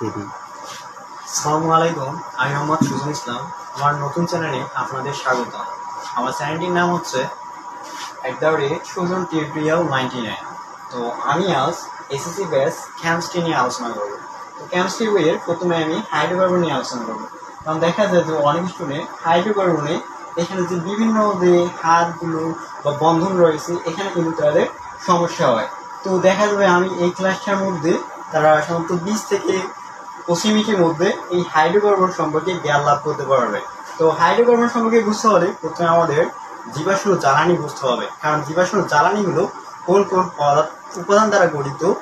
Three আসসালামু আলাইকুম, আমি মোহাম্মদ সুজন ইসলাম। আমার নতুন চ্যানেলে আপনাদের স্বাগত। আমার চ্যানেলটির নাম হচ্ছে at the rate Sujon tutorial ninety nine তো আমি আজ এসএসসি ব্যাস ক্যাম্পসটি নিয়ে আলোচনা করব। তো ক্যামস্ট্রি বইয়ের প্রথমে আমি হাইড্রোকার্বন নিয়ে আলোচনা করব। কারণ দেখা যায় যে অনেক স্টুডেন্ট হাইড্রোকার্বনে এখানে যে বিভিন্ন যে হাতগুলো বা বন্ধন রয়েছে, এখানে কিন্তু তাদের সমস্যা হয়। তো দেখা যাবে আমি এই ক্লাসটার মধ্যে তারা সাধারণত বিশ থেকে মিনিটের মধ্যে এই হাইড্রোকার্বন সম্পর্কে জ্ঞান লাভ করতে পারবে। তো হাইড্রোকার্বন সম্পর্কে বুঝতে হলে প্রথমে আমাদের জীবাশ্ম জ্বালানি বুঝতে হবে। কারণ জীবাশ্ম জ্বালানিগুলো কোন কোন পদার্থ, উপাদান দ্বারা গঠিত,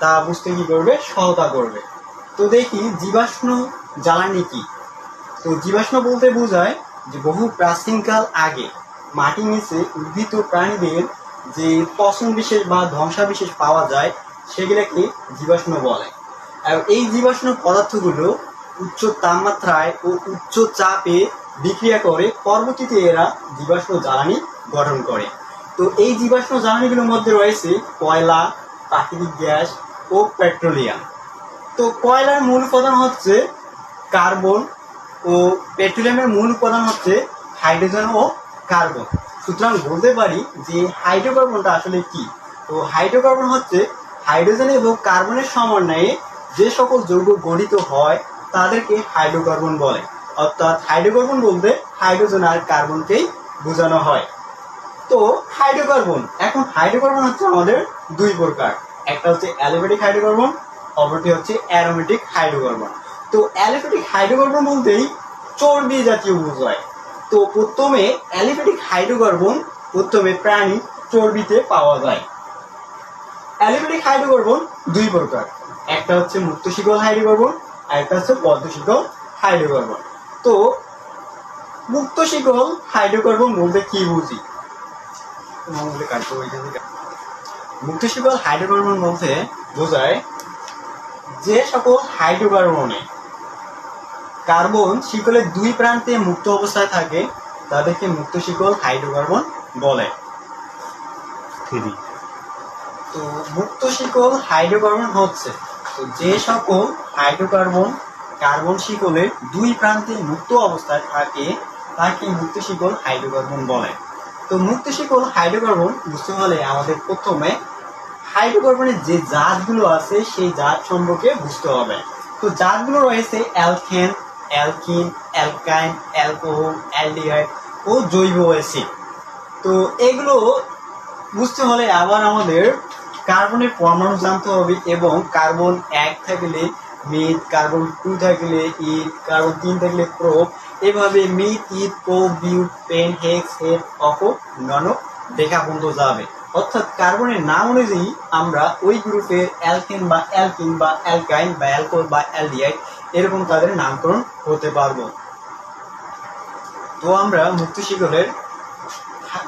তা বুঝতে কি করবে? সহায়তা করবে। তো দেখি জীবাশ্ম জ্বালানি কি? তো জীবাশ্ম বলতে বোঝায় যে বহু প্রাচীনকাল আগে মাটির নিচে উদ্ভিদ ও প্রাণীদের যে পচন বিশেষ বা ধ্বংসাবিশেষ পাওয়া যায়, সেগুলোকে জীবাশ্ম বলে। এই জীবাশ্ম পদার্থগুলো উচ্চ তাপমাত্রায় ও উচ্চ চাপে বিক্রিয়া করে, পরবর্তীতে এরা জীবাশ্ম জ্বালানি গঠন করে। তো এই জীবাশ্ম জ্বালানিগুলোর মধ্যে রয়েছে কয়লা, প্রাকৃতিক গ্যাস ও পেট্রোলিয়াম। তো কয়লার মূল উপাদান হচ্ছে কার্বন ও পেট্রোলিয়ামের মূল উপাদান হচ্ছে হাইড্রোজেন ও কার্বন। সুতরাং বলতে পারি যে হাইড্রোকার্বনটা আসলে কি? তো হাইড্রোকার্বন হচ্ছে হাইড্রোজেন এবং কার্বনের সমন্বয়ে যে সকল যৌগ গঠিত হয়, তাদেরকে হাইড্রোকার্বন বলে। অর্থাৎ হাইড্রোকার্বন বলতে হাইড্রোজেন আর কার্বনকেই বোঝানো হয়। তো হাইড্রোকার্বন, এখন হাইড্রোকার্বন হচ্ছে আমাদের দুই প্রকার। একটা হচ্ছে অ্যালোমেটিক হাইড্রোকার্বন, অপরটি হচ্ছে অ্যারোমেটিক হাইড্রোকার্বন। তো অ্যালিফেটিক হাইড্রোকার্বন বলতেই চর্বি জাতীয় বোঝায় তো প্রথমে অ্যালিফেটিক হাইড্রোকার্বন, প্রথমে প্রাণী চর্বিতে পাওয়া যায়। অ্যালিফেটিক হাইড্রোকার্বন দুই প্রকার। একটা হচ্ছে মুক্ত শিকল হাইড্রোকার্বন আর একটা হচ্ছে পদ্ম শিকল হাইড্রোকার্বন তো মুক্ত শিকল হাইড্রোকার্বন বলতে কি বুঝি? মুক্ত শিকল হাইড্রোকার্বন বলতে বোঝায় যে সকল হাইড্রোকার্বনে কার্বন শিকলের দুই প্রান্তে মুক্ত অবস্থায় থাকে, তাদেরকে মুক্ত শিকল হাইড্রোকার্বন বলে। থ্রি। তো মুক্ত শিকল হাইড্রোকার্বন হচ্ছে। তো যে সকল হাইড্রোকার্বন, কার্বন শিকলের দুই প্রান্তে মুক্ত অবস্থায় থাকে, তাকে মুক্ত শিকল হাইড্রোকার্বন বলে। তো মুক্ত শিকল হাইড্রোকার্বন বুঝতে হলে আমাদের প্রথমে হাইড্রোকার্বনের যে জাতগুলো আছে, সেই জাত সম্পর্কে বুঝতে হবে। তো জাতগুলো রয়েছে alkane alkene, alkyne, alcohol, aldehyde ও জৈব অ্যাসিড। তো এগুলো বুঝতে হলে আবার আমাদের কার্বনের পরমাণু জানতে হবে এবং কার্বন এক থাকলে মিথ কার্বন টু থাকলে ইথ কার্বন তিন থাকলে প্রোপ এভাবে meth eth prop but pent hex hept অপ নন দেখা পর্যন্ত যাবে। অর্থাৎ কার্বনের নাম অনুযায়ী আমরা ওই গ্রুপের অ্যালকেন বা অ্যালকিন বা অ্যালকাইন বা অ্যালকোহল বা অ্যালডিহাইড এরকম তাদের নামকরণ হতে পারব। তো আমরা মুক্তি শিকলের,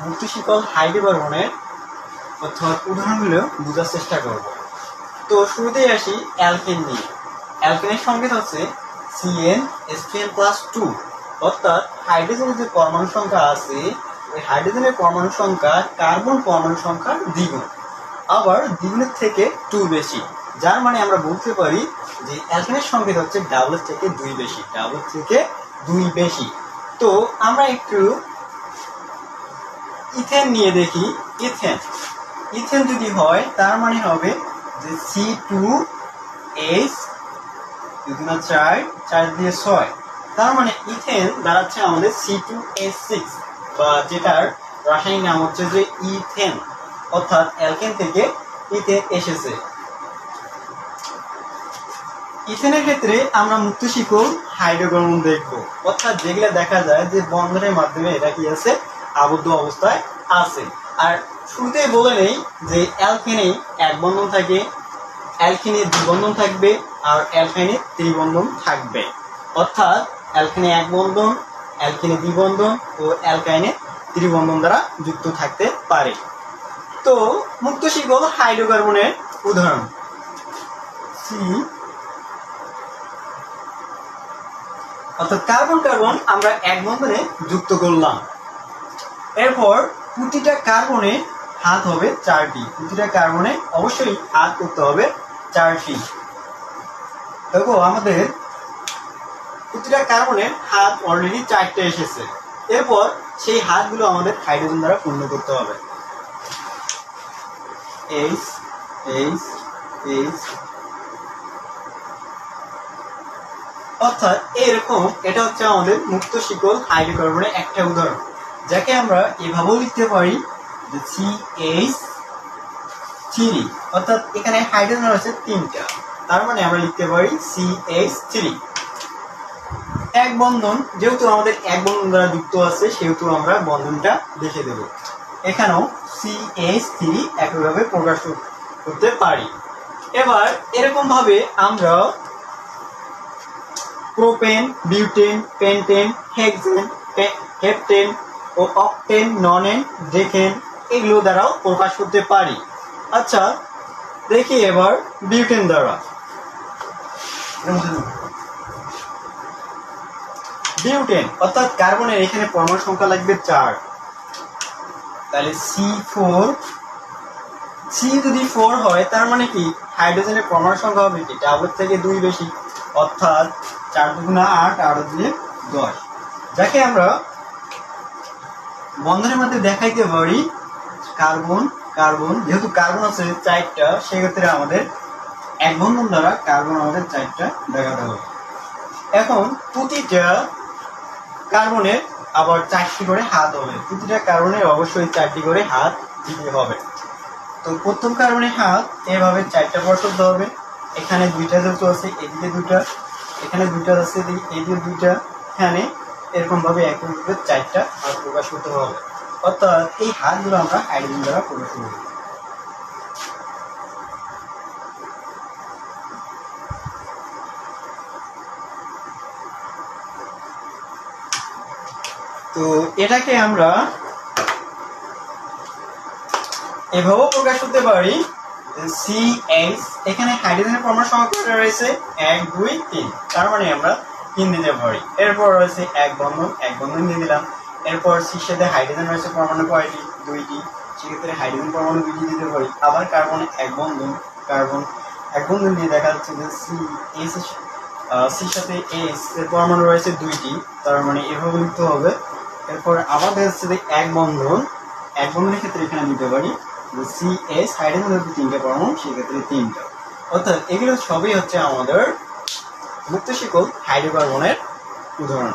মুক্তি শিকল হাইড্রোকার্বনের অর্থাৎ উদাহরণগুলো বোঝার চেষ্টা করব তো শুরুতেই আসি অ্যালকেন নিয়ে। অ্যালকেনের সংকেত হচ্ছে সিএন এসকেন প্লাস টু অর্থাৎ হাইড্রোজেনের যে পরমাণু সংখ্যা আছে ওই হাইড্রোজেনের পরমাণু সংখ্যা কার্বন পরমাণু সংখ্যার দ্বিগুণ। আবার দ্বিগুণের থেকে টু বেশি। যার মানে আমরা বলতে পারি যে অ্যালকেনের সংকেত হচ্ছে ডাবলের থেকে দুই বেশি। ডাবল থেকে দুই বেশি। তো আমরা একটু ইথেন নিয়ে দেখি। ইথেন। ইথেন যদি হয়, তার মানে হবে যে সি টু এইচ না চার চার দিয়ে ছয়। তার মানে ইথেন দাঁড়াচ্ছে আমাদের সি টু এইচ সিক্স, বা যেটার রাসায়নিক নাম হচ্ছে যে ইথেন, অর্থাৎ অ্যালকেন থেকে ইথেন এসেছে। ইথেনের ক্ষেত্রে আমরা মুক্ত শিকল হাইড্রোকার্বন দেখব। অর্থাৎ যেগুলো দেখা যায় যে বন্ধনের মাধ্যমে এটা কি আছে? আবদ্ধ অবস্থায় আছে। আর শুরুতেই বলে নেই যে অ্যালকেনে এক বন্ধন থাকে অ্যালকিনে দ্বিবন্ধন থাকবে আর অ্যালকাইনে ত্রিবন্ধন থাকবে। অর্থাৎ অ্যালকেনে এক বন্ধন অ্যালকিনে দ্বিবন্ধন ও অ্যালকাইনে ত্রিবন্ধন দ্বারা যুক্ত থাকতে পারে। তো মুক্ত শিকল হাইড্রোকার্বনের উদাহরণ। সি অর্থাৎ কার্বন কার্বন আমরা এক বন্ধনে যুক্ত করলাম। এরপর প্রতিটা কার্বনে হাত হবে চারটি। প্রতিটা কার্বনে অবশ্যই হাত করতে হবে চারটি। দেখো, আমাদের প্রতিটা কার্বনের হাত অলরেডি চারটে এসেছে। এরপর সেই হাতগুলো আমাদের হাইড্রোজেন দ্বারা পূর্ণ করতে হবে। এইচ এইচ এইচ অর্থাৎ এরকম এটা হচ্ছে আমাদের মুক্ত শিকল হাইড্রোকার্বনের একটা উদাহরণ। যাকে আমরা এভাবেও লিখতে পারি যে সি এইচ থ্রি অর্থাৎ এখানে হাইড্রোজেন রয়েছে তিনটা। তার মানে আমরা লিখতে পারি সি এইচ থ্রি এক বন্ধন, যেহেতু আমাদের এক বন্ধন দ্বারা যুক্ত আছে, সেহেতু আমরা বন্ধনটা দেব। এখানেও সি এইচ থ্রি একইভাবে প্রকাশ করতে পারি। এবার এরকম ভাবে আমরা propane butane pentane hexane heptane ও অকটেন ননেন ডেকেন এগুলো দ্বারাও প্রকাশ করতে পারি। আচ্ছা দেখি এবার বিউটেন দ্বারা। বিউটেন, অর্থাৎ কার্বনের এখানে পরমাণু সংখ্যা লাগবে চার। তাহলে সি ফোর সি যদি ফোর হয়, তার মানে কি? হাইড্রোজেনের পরমাণু সংখ্যা হবে কি? ডাবল থেকে দুই বেশি, অর্থাৎ চার দুগুণা আট আট দিয়ে দশ। যাকে আমরা বন্ধনের মধ্যে দেখাইতে পারি কার্বন কার্বন, যেহেতু কার্বন আছে চারটা, সেক্ষেত্রে আমাদের এক বন্ধন দ্বারা কার্বন আমাদের চারটা দেখাতে হবে। এখন প্রতিটা কার্বনের আবার চারটি করে হাত হবে। প্রতিটা কার্বনের অবশ্যই চারটি করে হাত দিতে হবে। তো প্রথম কার্বনের হাত এভাবে চারটা করতে হবে। এখানে দুইটা যেহেতু আছে, এদিকে দুইটা, এখানে দুইটা আছে, এদিকে- দুইটা। এখানে এরকম ভাবে একইভাবে চারটা হাত প্রকাশ করতে হবে। অর্থাৎ এই হাতগুলো আমরা হাইড্রোজেন দ্বারা প্রকাশ করব। তো এটাকে আমরা এভাবেও প্রকাশ করতে পারি সি এইচ এখানে হাইড্রোজেনের পরমাণু সংখ্যা রয়েছে এক, দুই, তিন। তার মানে আমরা তিন দিতে পারি। এরপর রয়েছে এক বন্ধন এক বন্ধন দিয়ে দিলাম। এরপর সির সাথে হাইড্রোজেন রয়েছে পরমাণু কয়টি? দুইটি। সেক্ষেত্রে হাইড্রোজেন পরমাণু দুইটি দিতে পারি। আবার কার্বন এক বন্ধন। কার্বন এক বন্ধন দিয়ে দেখা যাচ্ছে যে সি, এস সির সাথে এস এর পরমাণু রয়েছে দুইটি। তার মানে এভাবে লিখতে হবে। এরপর আবার দেখা যাচ্ছে যে এক বন্ধন। এক বন্ধনের ক্ষেত্রে এখানে দিতে পারি যে সি, এস হাইড্রোজেন যদি তিনটে পরমাণু, সেক্ষেত্রে তিনটা। অর্থাৎ এগুলো সবই হচ্ছে আমাদের মুক্ত শিকল হাইড্রোকার্বনের উদাহরণ।